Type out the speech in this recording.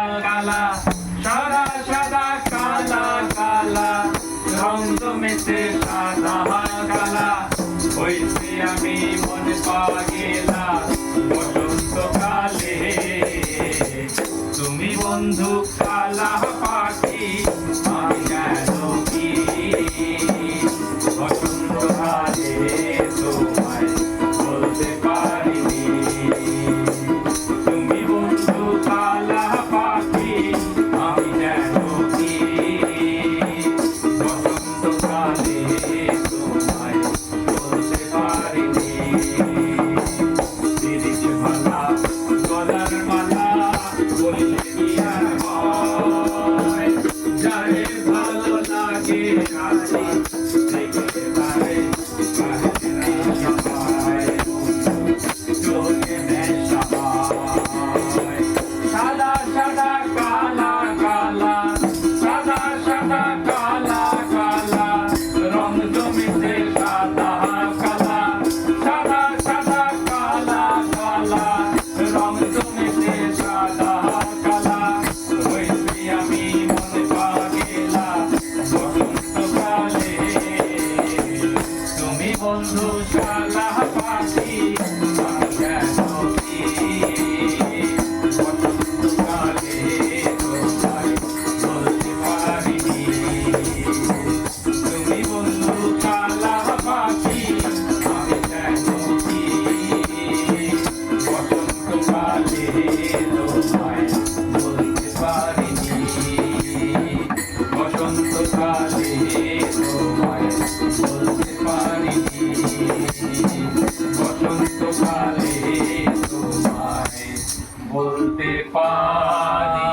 কালা সাদা সাদা কালা কালা, রং জমেছে সাদা কালা। হইছে আমি মনে পাগেলা, বসন্ত কালে। তুমি বন্ধু কালা পাখি, আমি কেন কি? বসন্ত কালে Bye. তোমারে বলতে পারি।